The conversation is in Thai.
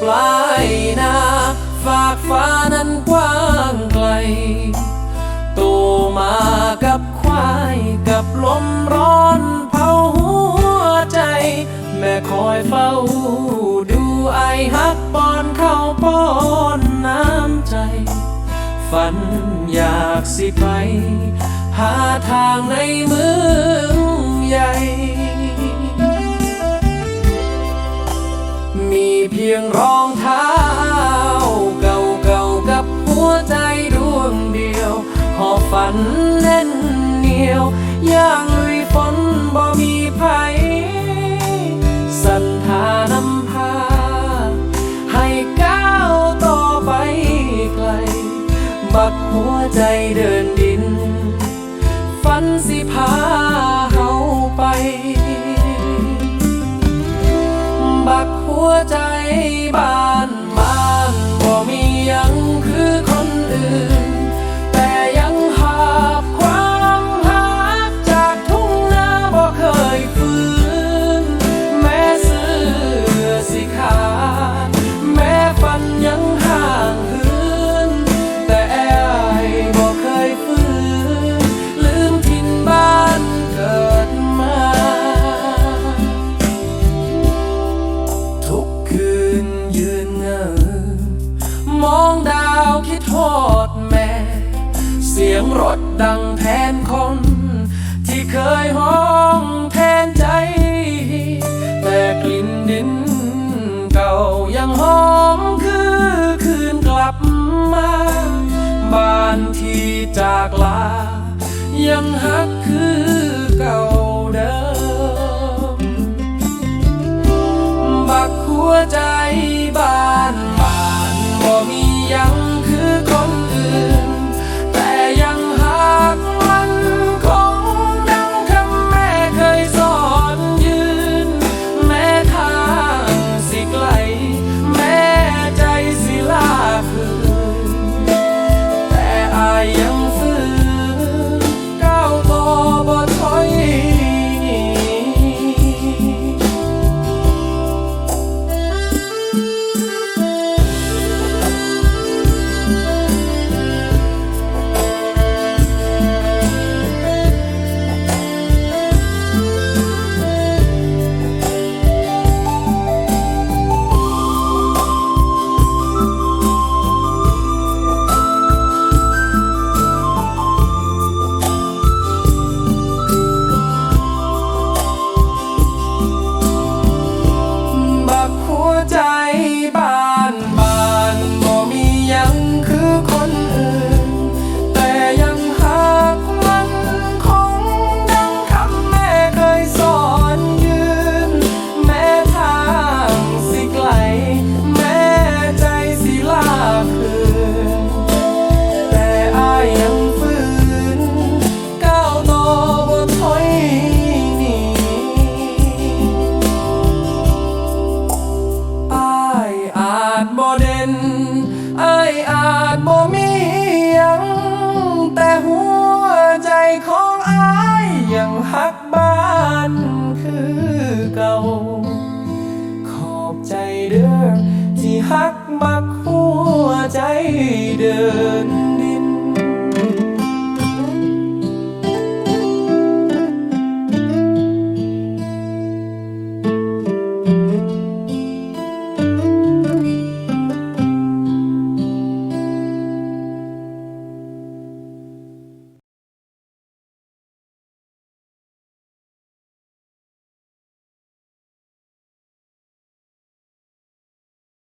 ปลายนาฝากฟ้านั้นกว้างไกล โตมากับควายกับลมร้อนเผาหัวใจ แม่คอยเฝ้าดูไอฮักปอนเข้าป้อนน้ำใจ ฝันอยากสิไป หาทางในเมืองใหญ่ ยงรองเท้า เก่าๆกับหัวใจดวงเดียว หอบฝันแน่นเหนียว ย่างลุยฝนบ่มีภัยสันทานำพา ให้ก้าวต่อไปไกล บักหัวใจเดินดิน ฝันสิพาเฮาไป วใจบ้า เสียงรถดังแทนคน ที่เคยห้องแทนใจ แต่กลิ่นดินเก่ายังหอมคือคืนกลับมา บ้านที่จากลายังหา บ่มียังแต่หัวใจของอายยังหักบ้านคือเก่า ขอบใจเด้อที่หักมักหัวใจเดิน